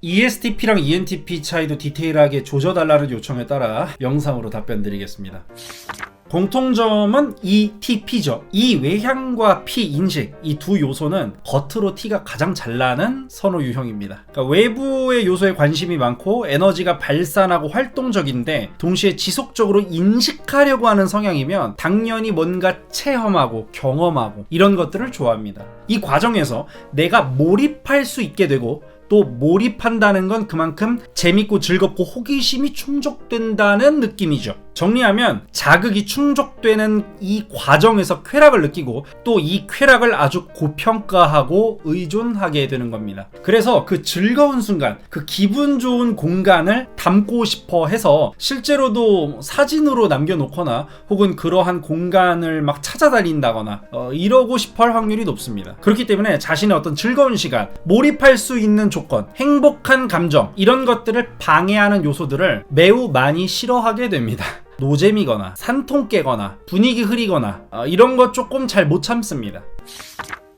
ESTP랑 ENTP 차이도 디테일하게 조져달라는 요청에 따라 영상으로 답변 드리겠습니다. 공통점은 이 TP죠. 이 외향과 P 인식 이 두 요소는 겉으로 T가 가장 잘 나는 선호 유형입니다. 그러니까 외부의 요소에 관심이 많고 에너지가 발산하고 활동적인데 동시에 지속적으로 인식하려고 하는 성향이면 당연히 뭔가 체험하고 경험하고 이런 것들을 좋아합니다. 이 과정에서 내가 몰입할 수 있게 되고 또 몰입한다는 건 그만큼 재밌고 즐겁고 호기심이 충족된다는 느낌이죠. 정리하면 자극이 충족되는 이 과정에서 쾌락을 느끼고 또 이 쾌락을 아주 고평가하고 의존하게 되는 겁니다. 그래서 그 즐거운 순간, 그 기분 좋은 공간을 담고 싶어 해서 실제로도 사진으로 남겨놓거나 혹은 그러한 공간을 막 찾아다닌다거나 어, 이러고 싶어 할 확률이 높습니다. 그렇기 때문에 자신의 어떤 즐거운 시간, 몰입할 수 있는 조건, 행복한 감정 이런 것들을 방해하는 요소들을 매우 많이 싫어하게 됩니다. 노잼이거나 산통 깨거나 분위기 흐리거나 어, 이런 거 조금 잘 못 참습니다.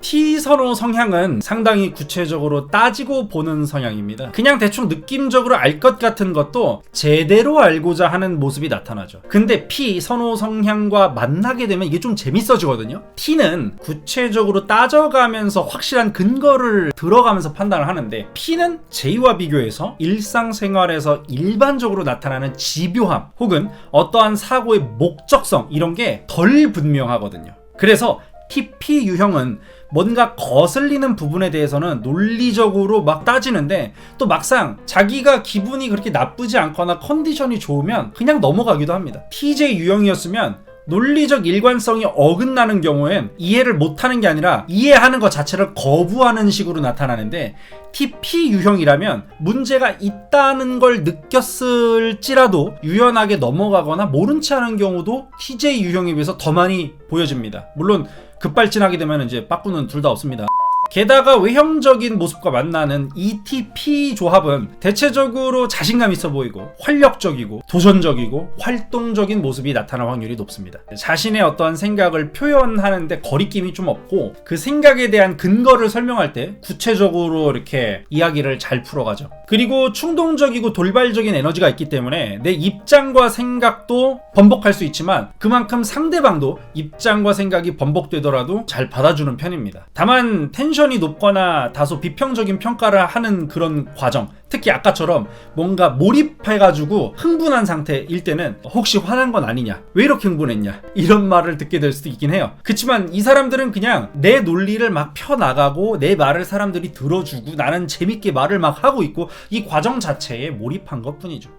T 선호 성향은 상당히 구체적으로 따지고 보는 성향입니다. 그냥 대충 느낌적으로 알 것 같은 것도 제대로 알고자 하는 모습이 나타나죠. 근데 P 선호 성향과 만나게 되면 이게 좀 재밌어지거든요. T는 구체적으로 따져가면서 확실한 근거를 들어가면서 판단을 하는데 P는 J와 비교해서 일상생활에서 일반적으로 나타나는 집요함 혹은 어떠한 사고의 목적성 이런 게 덜 분명하거든요. 그래서 TP 유형은 뭔가 거슬리는 부분에 대해서는 논리적으로 막 따지는데 또 막상 자기가 기분이 그렇게 나쁘지 않거나 컨디션이 좋으면 그냥 넘어가기도 합니다. TJ 유형이었으면 논리적 일관성이 어긋나는 경우엔 이해를 못하는 게 아니라 이해하는 것 자체를 거부하는 식으로 나타나는데 TP 유형이라면 문제가 있다는 걸 느꼈을지라도 유연하게 넘어가거나 모른 체 하는 경우도 TJ 유형에 비해서 더 많이 보여집니다. 물론 급발진하게 되면 이제 빠꾸는 둘 다 없습니다. 게다가 외형적인 모습과 만나는 ETP 조합은 대체적으로 자신감 있어 보이고 활력적이고 도전적이고 활동적인 모습이 나타날 확률이 높습니다. 자신의 어떠한 생각을 표현하는데 거리낌이 좀 없고 그 생각에 대한 근거를 설명할 때 구체적으로 이렇게 이야기를 잘 풀어가죠. 그리고 충동적이고 돌발적인 에너지가 있기 때문에 내 입장과 생각도 번복할 수 있지만 그만큼 상대방도 입장과 생각이 번복되더라도 잘 받아주는 편입니다. 다만 텐션 텐션이 높거나 다소 비평적인 평가를 하는 그런 과정 특히 아까처럼 뭔가 몰입해가지고 흥분한 상태일 때는 혹시 화난 건 아니냐 왜 이렇게 흥분했냐 이런 말을 듣게 될 수도 있긴 해요 그치만 이 사람들은 그냥 내 논리를 막 펴나가고 내 말을 사람들이 들어주고 나는 재밌게 말을 막 하고 있고 이 과정 자체에 몰입한 것 뿐이죠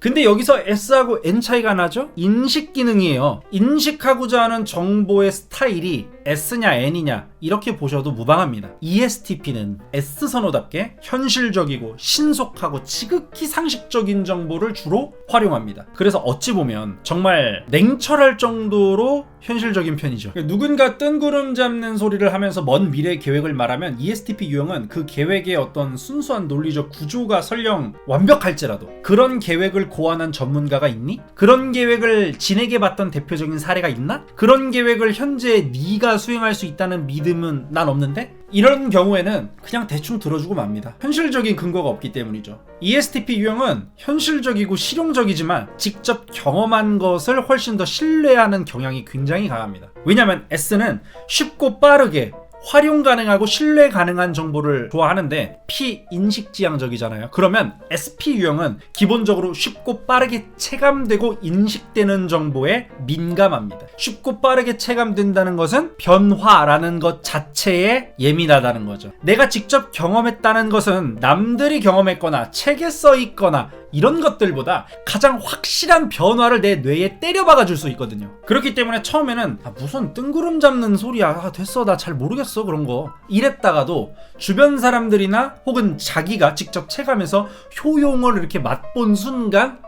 근데 여기서 S하고 N 차이가 나죠? 인식 기능이에요. 인식하고자 하는 정보의 스타일이 S냐 N이냐 이렇게 보셔도 무방합니다. ESTP는 S 선호답게 현실적이고 신속하고 지극히 상식적인 정보를 주로 활용합니다. 그래서 어찌 보면 정말 냉철할 정도로 현실적인 편이죠. 누군가 뜬구름 잡는 소리를 하면서 먼 미래 계획을 말하면 ESTP 유형은 그 계획의 어떤 순수한 논리적 구조가 설령 완벽할지라도 그런 계획을 고안한 전문가가 있니? 그런 계획을 진행해 봤던 대표적인 사례가 있나? 그런 계획을 현재 네가 수행할 수 있다는 믿음은 난 없는데? 이런 경우에는 그냥 대충 들어주고 맙니다. 현실적인 근거가 없기 때문이죠. ESTP 유형은 현실적이고 실용적이지만 직접 경험한 것을 훨씬 더 신뢰하는 경향이 굉장히 강합니다. 왜냐하면 S는 쉽고 빠르게 활용 가능하고 신뢰 가능한 정보를 좋아하는데 P 인식 지향적이잖아요. 그러면 SP 유형은 기본적으로 쉽고 빠르게 체감되고 인식되는 정보에 민감합니다. 쉽고 빠르게 체감된다는 것은 변화라는 것 자체에 예민하다는 거죠. 내가 직접 경험했다는 것은 남들이 경험했거나 책에 써 있거나 이런 것들보다 가장 확실한 변화를 내 뇌에 때려박아 줄 수 있거든요. 그렇기 때문에 처음에는 아, 무슨 뜬구름 잡는 소리야. 아, 됐어. 나 잘 모르겠어. 그런 거. 이랬다가도 주변 사람들이나 혹은 자기가 직접 체감해서 효용을 이렇게 맛본 순간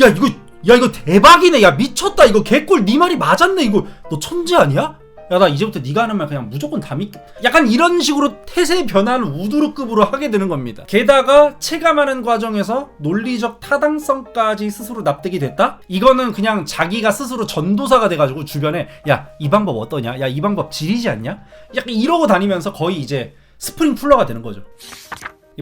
야, 이거 야 이거 대박이네. 야 미쳤다. 이거 개꿀 네 말이 맞았네. 이거 너 천재 아니야? 야 나 이제부터 네가 하는 말 그냥 무조건 다 믿. 약간 이런 식으로 태세 변화를 우두루급으로 하게 되는 겁니다. 게다가 체감하는 과정에서 논리적 타당성까지 스스로 납득이 됐다? 이거는 그냥 자기가 스스로 전도사가 돼가지고 주변에 야 이 방법 어떠냐? 야 이 방법 지리지 않냐? 약간 이러고 다니면서 거의 이제 스프링 쿨러가 되는 거죠.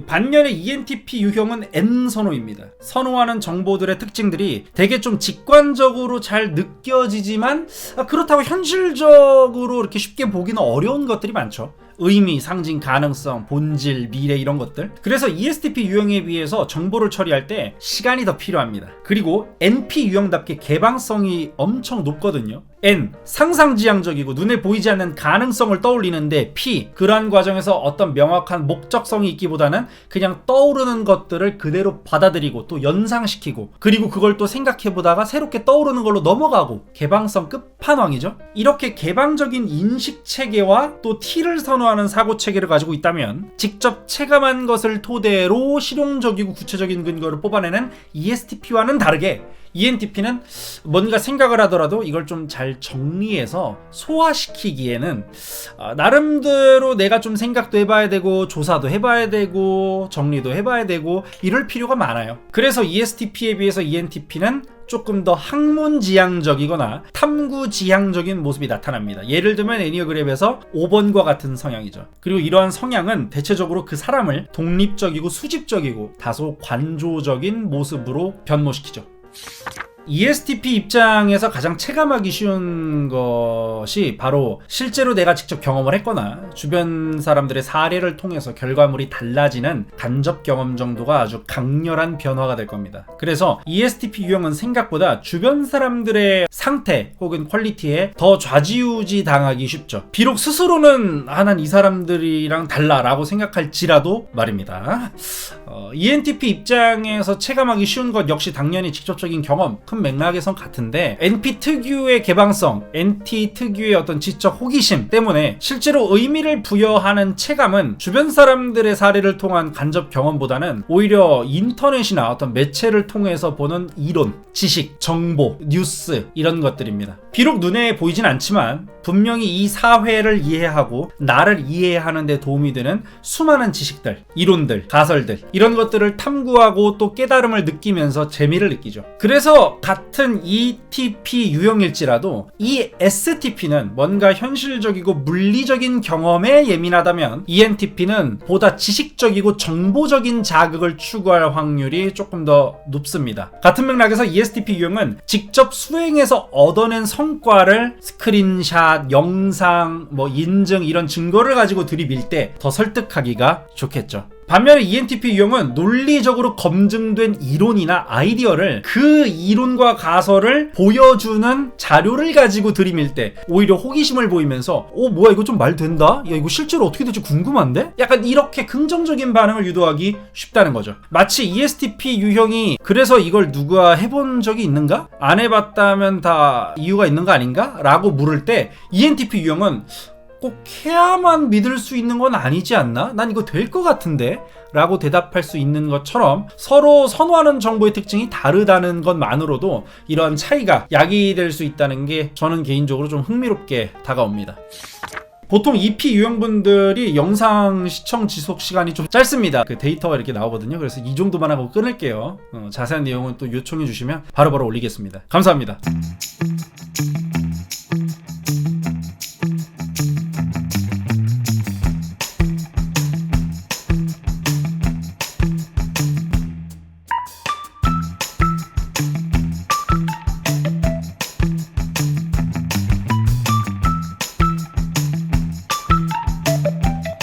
반면에 ENTP 유형은 N 선호입니다. 선호하는 정보들의 특징들이 되게 좀 직관적으로 잘 느껴지지만 아, 그렇다고 현실적으로 이렇게 쉽게 보기는 어려운 것들이 많죠. 의미, 상징, 가능성, 본질, 미래 이런 것들. 그래서 ESTP 유형에 비해서 정보를 처리할 때 시간이 더 필요합니다. 그리고 NP 유형답게 개방성이 엄청 높거든요. N 상상지향적이고 눈에 보이지 않는 가능성을 떠올리는데 P 그러한 과정에서 어떤 명확한 목적성이 있기보다는 그냥 떠오르는 것들을 그대로 받아들이고 또 연상시키고 그리고 그걸 또 생각해 보다가 새롭게 떠오르는 걸로 넘어가고 개방성 끝판왕이죠. 이렇게 개방적인 인식 체계와 또 T를 선호하는 사고 체계를 가지고 있다면 직접 체감한 것을 토대로 실용적이고 구체적인 근거를 뽑아내는 ESTP와는 다르게 ENTP는 뭔가 생각을 하더라도 이걸 좀 잘 정리해서 소화시키기에는 아, 나름대로 내가 좀 생각도 해봐야 되고 조사도 해봐야 되고 정리도 해봐야 되고 이럴 필요가 많아요. 그래서 ESTP에 비해서 ENTP는 조금 더 학문 지향적이거나 탐구 지향적인 모습이 나타납니다. 예를 들면 애니어그램에서 5번과 같은 성향이죠. 그리고 이러한 성향은 대체적으로 그 사람을 독립적이고 수집적이고 다소 관조적인 모습으로 변모시키죠. ESTP 입장에서 가장 체감하기 쉬운 것이 바로 실제로 내가 직접 경험을 했거나 주변 사람들의 사례를 통해서 결과물이 달라지는 간접 경험 정도가 아주 강렬한 변화가 될 겁니다. 그래서 ESTP 유형은 생각보다 주변 사람들의 상태 혹은 퀄리티에 더 좌지우지 당하기 쉽죠. 비록 스스로는 아, 난 이 사람들이랑 달라라고 생각할지라도 말입니다. 어, ENTP 입장에서 체감하기 쉬운 것 역시 당연히 직접적인 경험, 큰 맥락에선 같은데 NP 특유의 개방성, NT 특유의 어떤 지적 호기심 때문에 실제로 의미를 부여하는 체감은 주변 사람들의 사례를 통한 간접 경험보다는 오히려 인터넷이나 어떤 매체를 통해서 보는 이론, 지식, 정보, 뉴스 이런 것들입니다. 비록 눈에 보이진 않지만 분명히 이 사회를 이해하고 나를 이해하는 데 도움이 되는 수많은 지식들, 이론들, 가설들 이런 것들을 탐구하고 또 깨달음을 느끼면서 재미를 느끼죠. 그래서 같은 ETP 유형일지라도 이 STP는 뭔가 현실적이고 물리적인 경험에 예민하다면 ENTP는 보다 지식적이고 정보적인 자극을 추구할 확률이 조금 더 높습니다. 같은 맥락에서 ESTP 유형은 직접 수행해서 얻어낸 성과를 스크린샷, 영상, 뭐 인증 이런 증거를 가지고 들이밀 때 더 설득하기가 좋겠죠. 반면에 ENTP 유형은 논리적으로 검증된 이론이나 아이디어를 그 이론과 가설을 보여주는 자료를 가지고 들이밀 때 오히려 호기심을 보이면서 어 뭐야 이거 좀 말 된다? 야 이거 실제로 어떻게 될지 궁금한데? 약간 이렇게 긍정적인 반응을 유도하기 쉽다는 거죠. 마치 ESTP 유형이 그래서 이걸 누가 해본 적이 있는가? 안 해봤다면 다 이유가 있는 거 아닌가? 라고 물을 때 ENTP 유형은 꼭 해야만 믿을 수 있는 건 아니지 않나? 난 이거 될 것 같은데? 라고 대답할 수 있는 것처럼 서로 선호하는 정보의 특징이 다르다는 것만으로도 이런 차이가 야기될 수 있다는 게 저는 개인적으로 좀 흥미롭게 다가옵니다. 보통 EP 유형분들이 영상 시청 지속 시간이 좀 짧습니다. 그 데이터가 이렇게 나오거든요. 그래서 이 정도만 하고 끊을게요. 어, 자세한 내용은 또 요청해 주시면 바로바로 올리겠습니다. 감사합니다.